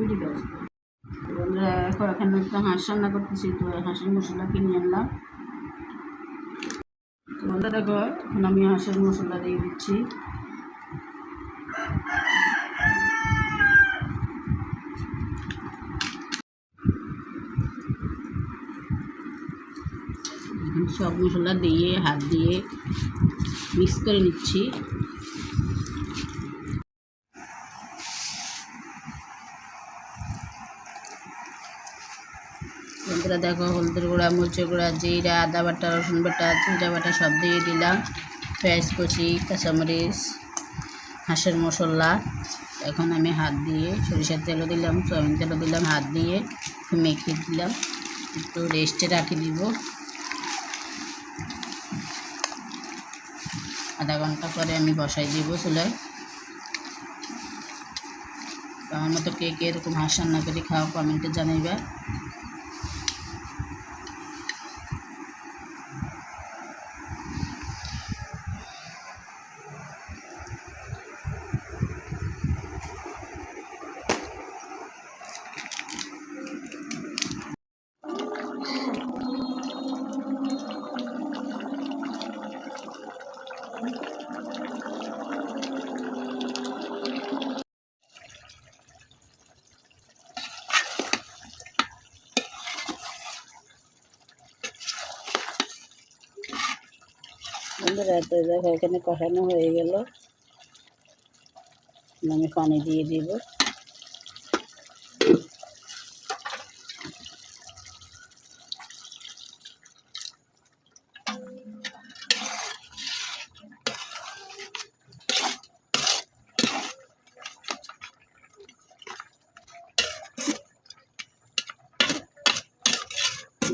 Video কাজ বন্ধুরা এখন এখানে তো হাঁস রান্না করতেছি, তো হাঁসের মশলা কিনে আনলাম। বন্ধুরা দেখো, এখন আমি হাঁসের মশলা দিয়ে দিচ্ছি। সব মশলা দিয়ে, হাত দিয়ে মিক্স করে নিচ্ছি। বন্ধুরা দেখো, হলদের গুঁড়া, মরিচের গুঁড়া, জিরা, আদা বাটা, রসুন বাটা, জিরা বাটা সব দিয়ে দিলাম। পেঁয়াজ কুচি, কাঁচামরিচ, হাঁসের মশলা। এখন আমি হাত দিয়ে সরিষার তেলও দিলাম, সয়াবিন তেলও দিলাম, হাত দিয়ে একটু মেখে দিলাম। একটু রেস্টে রাখি দিব। আধা ঘণ্টা পরে আমি বসাই দিব চুলায়। আমার মতো কে কে এরকম হাঁস রান্না করে খাওয়া কমেন্টে জানাইবা। বন্ধুরা তো দেখো, এখানে কষানো হয়ে গেল। আমি পানি দিয়ে দিব।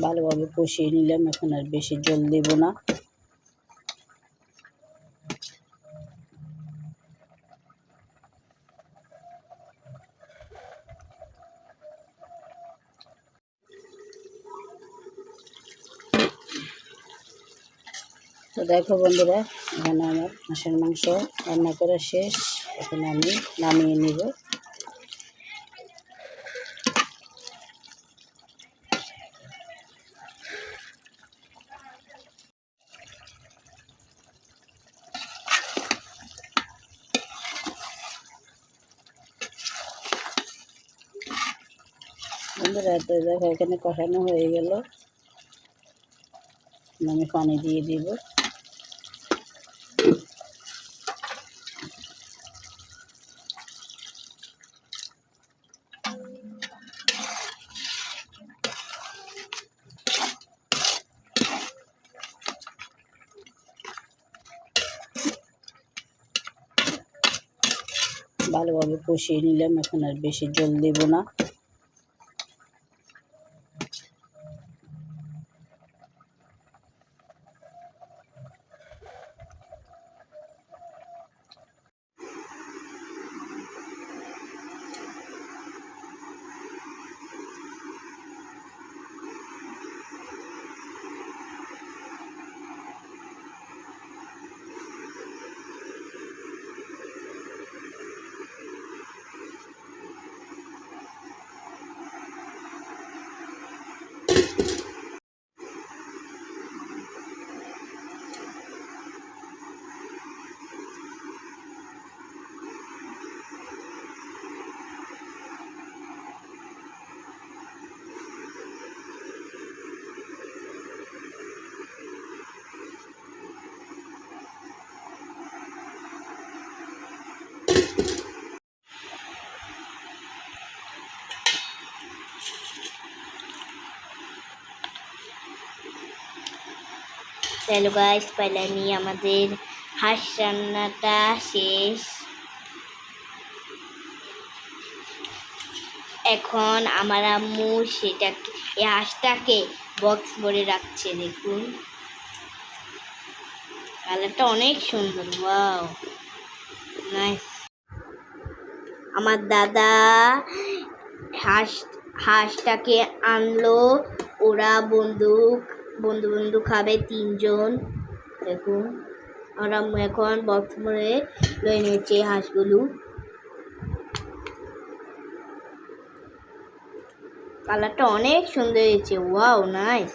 ভালোভাবে কষিয়ে নিলাম, এখন আর বেশি জল দেব না। তো দেখো বন্ধুরা, এখানে আমার হাঁসের মাংস রান্না করা শেষ। এখন আমি নামিয়ে নিব। বন্ধুরা, তো দেখো এখানে কষানো হয়ে গেল। আমি পানি দিয়ে দিব। ভালোভাবে কষিয়ে নিলাম এখন আর বেশি জল দেবো না। হ্যালো গাইস পাইলামি আমাদের হাঁস রান্নাটা শেষ। এখন আমার আম্মু সেটাকে এই হাঁসটাকে বক্স ভরে রাখছে, দেখুন। কালারটা অনেক সুন্দর, ওয়াও। নাইস আমার দাদা হাঁস, হাঁসটাকে আনলো, ওরা বন্দুক বন্ধু বন্ধু খাবে তিনজন। দেখুন আমরা এখন বক্স ভরে লয়ে নিয়েছি হাঁসগুলো। কালারটা অনেক সুন্দর হয়েছে। Wow, nice.